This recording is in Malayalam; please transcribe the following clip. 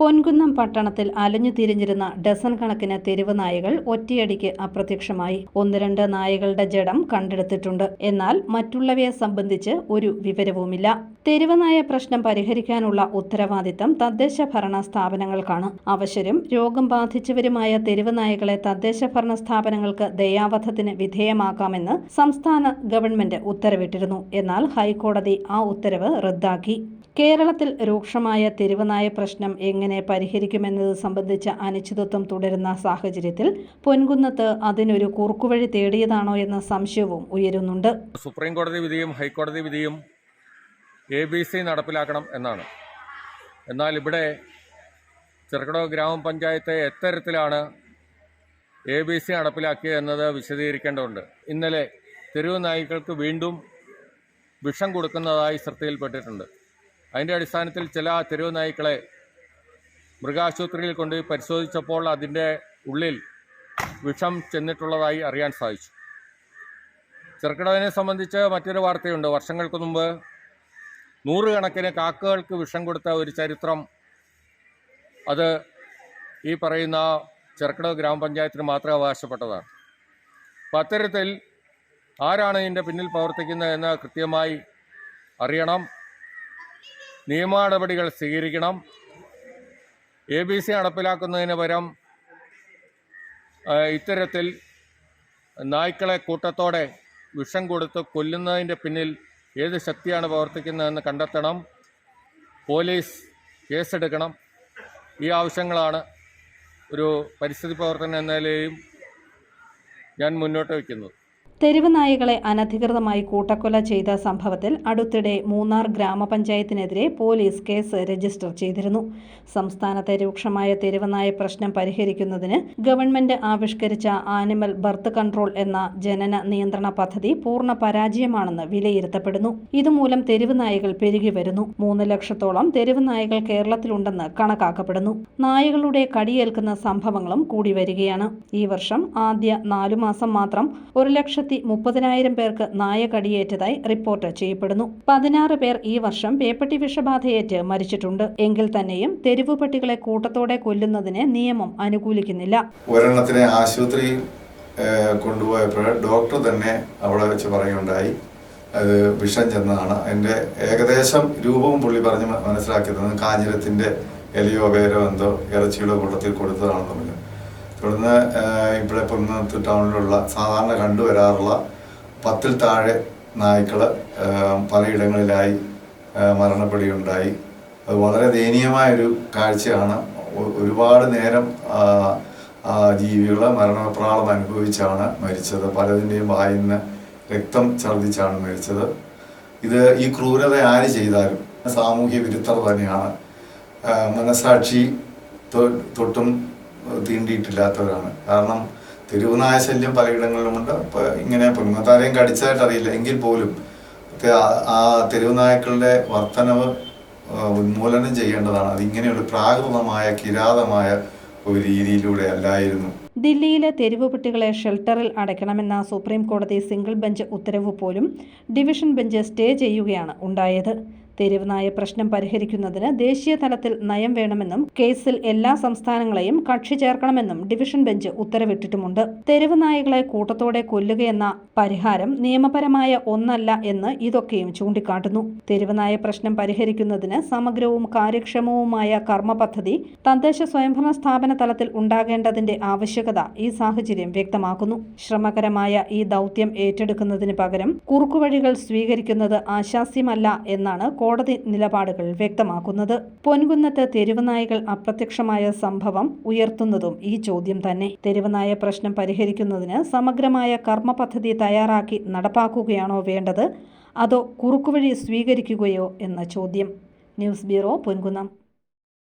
പൊൻകുന്നം പട്ടണത്തിൽ അലഞ്ഞു തിരിഞ്ഞിരുന്ന ഡസൻ കണക്കിന് തെരുവ് നായകൾ ഒറ്റയടിക്ക് അപ്രത്യക്ഷമായി. ഒന്ന് രണ്ട് നായകളുടെ ജഡം കണ്ടെടുത്തിട്ടുണ്ട്. എന്നാൽ മറ്റുള്ളവയെ സംബന്ധിച്ച് ഒരു വിവരവുമില്ല. തെരുവ് നായ പ്രശ്നം പരിഹരിക്കാനുള്ള ഉത്തരവാദിത്തം തദ്ദേശ ഭരണ സ്ഥാപനങ്ങൾക്കാണ്. അവശരും രോഗം ബാധിച്ചവരുമായ തെരുവ് നായകളെ തദ്ദേശ ഭരണ സ്ഥാപനങ്ങൾക്ക് ദയാവധത്തിന് വിധേയമാക്കാമെന്ന് സംസ്ഥാന ഗവൺമെന്റ് ഉത്തരവിട്ടിരുന്നു. എന്നാൽ ഹൈക്കോടതി ആ ഉത്തരവ് റദ്ദാക്കി. കേരളത്തിൽ രൂക്ഷമായ തെരുവനായ പ്രശ്നം എങ്ങനെ പരിഹരിക്കുമെന്നത് സംബന്ധിച്ച അനിശ്ചിതത്വം തുടരുന്ന സാഹചര്യത്തിൽ പൊൻകുന്നത്ത് അതിനൊരു കുറുക്കുവഴി തേടിയതാണോ എന്ന സംശയവും ഉയരുന്നുണ്ട്. സുപ്രീം കോടതി വിധിയും ഹൈക്കോടതി വിധിയും എ ബി സി നടപ്പിലാക്കണം എന്നാണ്. എന്നാൽ ഇവിടെ ചെറുക്കടവ് ഗ്രാമപഞ്ചായത്തെ എത്തരത്തിലാണ് എ ബി സി നടപ്പിലാക്കിയത് എന്നത് വിശദീകരിക്കേണ്ടതുണ്ട്. ഇന്നലെ തെരുവ് നായ്ക്കൾക്ക് വീണ്ടും വിഷം കൊടുക്കുന്നതായി ശ്രദ്ധയിൽപ്പെട്ടിട്ടുണ്ട്. അതിന്റെ അടിസ്ഥാനത്തിൽ ചില തെരുവ് നായ്ക്കളെ മൃഗാശുപത്രിയിൽ കൊണ്ടുപോയി പരിശോധിച്ചപ്പോൾ അതിന്റെ ഉള്ളിൽ വിഷം ചെന്നിട്ടുള്ളതായി അറിയാൻ സാധിച്ചു. ചെറുക്കിടവിനെ സംബന്ധിച്ച് മറ്റൊരു വാർത്തയുണ്ട്. വർഷങ്ങൾക്ക് മുമ്പ് നൂറുകണക്കിന് കാക്കകൾക്ക് വിഷം കൊടുത്ത ഒരു ചരിത്രം. അത് ഈ പറയുന്ന ചെറുക്കിടവ് ഗ്രാമപഞ്ചായത്തിന് മാത്രം അവകാശപ്പെട്ടതാണ്. അപ്പം അത്തരത്തിൽ ആരാണ് ഇതിന്റെ പിന്നിൽ പ്രവർത്തിക്കുന്നത് എന്ന് കൃത്യമായി അറിയണം. നിയമ നടപടികൾ സ്വീകരിക്കണം. എ ബി സി നടപ്പിലാക്കുന്നതിന് പകരം ഇത്തരത്തിൽ നായ്ക്കളെ കൂട്ടത്തോടെ വിഷം കൊടുത്ത് കൊല്ലുന്നതിന്റെ പിന്നിൽ ഏത് ശക്തിയാണ് പ്രവർത്തിക്കുന്നതെന്ന് കണ്ടെത്തണം. പോലീസ് കേസെടുക്കണം. ഈ ആവശ്യങ്ങളാണ് ഒരു പരിസ്ഥിതി പ്രവർത്തനം എന്ന ഞാൻ മുന്നോട്ട് വയ്ക്കുന്നത്. തെരുവ് നായകളെ അനധികൃതമായി കൂട്ടക്കൊല ചെയ്ത സംഭവത്തിൽ അടുത്തിടെ മൂന്നാർ ഗ്രാമപഞ്ചായത്തിനെതിരെ പോലീസ് കേസ് രജിസ്റ്റർ ചെയ്തിരുന്നു. സംസ്ഥാനത്തെ രൂക്ഷമായ തെരുവ് നായ പ്രശ്നം പരിഹരിക്കുന്നതിന് ഗവൺമെന്റ് ആവിഷ്കരിച്ച ആനിമൽ ബർത്ത് കൺട്രോൾ എന്ന ജനന നിയന്ത്രണ പദ്ധതി പൂർണ പരാജയമാണെന്ന് വിലയിരുത്തപ്പെടുന്നു. ഇതുമൂലം തെരുവ് നായകൾ പെരുകി വരുന്നു. മൂന്ന് ലക്ഷത്തോളം തെരുവ് നായകൾ കേരളത്തിലുണ്ടെന്ന് കണക്കാക്കപ്പെടുന്നു. നായകളുടെ കടിയേൽക്കുന്ന സംഭവങ്ങളും കൂടി വരികയാണ്. ഈ വർഷം ആദ്യ നാലു മാസം മാത്രം ഒരു ലക്ഷത്തി മുപ്പതിനായിരം പേർക്ക് നായ കടിയേറ്റതായി റിപ്പോർട്ട് ചെയ്യപ്പെടുന്നു. പതിനാറ് പേർ ഈ വർഷം പേപ്പട്ടി വിഷബാധയേറ്റ് മരിച്ചിട്ടുണ്ട്. എങ്കിൽ തന്നെയും തെരുവ് പട്ടികളെ കൂട്ടത്തോടെ കൊല്ലുന്നതിന് നിയമം അനുകൂലിക്കുന്നില്ല. ഒരെണ്ണത്തിനെ ആശുപത്രി കൊണ്ടുപോയപ്പോൾ ഡോക്ടർ തന്നെ അവിടെ വെച്ച് പറയുണ്ടായി അത് വിഷം ചെന്നതാണ്. അതിന്റെ ഏകദേശം രൂപവും പുള്ളി പറഞ്ഞ് മനസ്സിലാക്കിയത് കാഞ്ഞിരത്തിന്റെ എലിയോ വേരോ എന്തോ ഇറച്ചിയുടെ കൂട്ടത്തിൽ കൊടുത്തതാണെന്ന് തുടർന്ന് ഇവിടെ പൊന്നത്ത് ടൗണിലുള്ള സാധാരണ കണ്ടുവരാറുള്ള പത്തിൽ താഴെ നായ്ക്കൾ പലയിടങ്ങളിലായി മരണപ്പെടുകയുണ്ടായി. അത് വളരെ ദയനീയമായൊരു കാഴ്ചയാണ്. ഒരുപാട് നേരം ജീവികൾ മരണപ്രാളം അനുഭവിച്ചാണ് മരിച്ചത്. പലതിന്റെയും വായിൽ നിന്ന് രക്തം ഛർദ്ദിച്ചാണ് മരിച്ചത്. ഇത് ഈ ക്രൂരത ആര് ചെയ്താലും സാമൂഹ്യ വിരുദ്ധർ തന്നെയാണ്. മനസാക്ഷി തൊട്ടും തീണ്ടിയിട്ടില്ലാത്തവരാണ്. കാരണം തെരുവുനായ ശല്യം പലയിടങ്ങളിലുമുണ്ട് അപ്പോൾ ഇങ്ങനെ പൊന്മത്താരെയും കടിച്ചായിട്ട് അറിയില്ല എങ്കിൽ പോലും ആ- തെരുവുനായ്ക്കളുടെ വർധനവ് ഉന്മൂലനം ചെയ്യേണ്ടതാണ്. അതിങ്ങനെയുള്ള പ്രാകൃതമായ കിരാതമായ ഒരു രീതിയിലൂടെ അല്ലായിരുന്നു. ദില്ലിയിലെ തെരുവ് പട്ടികളെ ഷെൽട്ടറിൽ അടയ്ക്കണമെന്ന സുപ്രീം കോടതി സിംഗിൾ ബെഞ്ച് ഉത്തരവ് പോലും ഡിവിഷൻ ബെഞ്ച് സ്റ്റേ ചെയ്യുകയാണ് ഉണ്ടായത്. തെരുവ് നായ പ്രശ്നം പരിഹരിക്കുന്നതിന് ദേശീയ തലത്തിൽ നയം വേണമെന്നും കേസിൽ എല്ലാ സംസ്ഥാനങ്ങളെയും കക്ഷി ചേർക്കണമെന്നും ഡിവിഷൻ ബെഞ്ച് ഉത്തരവിട്ടിട്ടുമുണ്ട്. തെരുവ് നായകളെ കൂട്ടത്തോടെ കൊല്ലുകയെന്ന പരിഹാരം നിയമപരമായ ഒന്നല്ല എന്ന് ഇതൊക്കെയും ചൂണ്ടിക്കാട്ടുന്നു. തെരുവ് നായ പ്രശ്നം പരിഹരിക്കുന്നതിന് സമഗ്രവും കാര്യക്ഷമവുമായ കർമ്മ പദ്ധതി തദ്ദേശ സ്വയംഭരണ സ്ഥാപന തലത്തിൽ ഉണ്ടാകേണ്ടതിന്റെ ആവശ്യകത ഈ സാഹചര്യം വ്യക്തമാക്കുന്നു. ശ്രമകരമായ ഈ ദൗത്യം ഏറ്റെടുക്കുന്നതിന് പകരം കുറുക്കുവഴികൾ സ്വീകരിക്കുന്നത് ആശാസ്യമല്ല എന്നാണ് കോടതി നിലപാടുകൾ വ്യക്തമാക്കുന്നത്. പൊൻകുന്നത്ത് തെരുവുനായകൾ അപ്രത്യക്ഷമായ സംഭവം ഉയർത്തുന്നതും ഈ ചോദ്യം തന്നെ. തെരുവുനായ പ്രശ്നം പരിഹരിക്കുന്നതിന് സമഗ്രമായ കർമ്മ പദ്ധതി തയ്യാറാക്കി നടപ്പാക്കുകയാണോ വേണ്ടത്? അതോ കുറുക്കുവഴി സ്വീകരിക്കുകയോ എന്ന ചോദ്യം. News bureau Ponkunnam.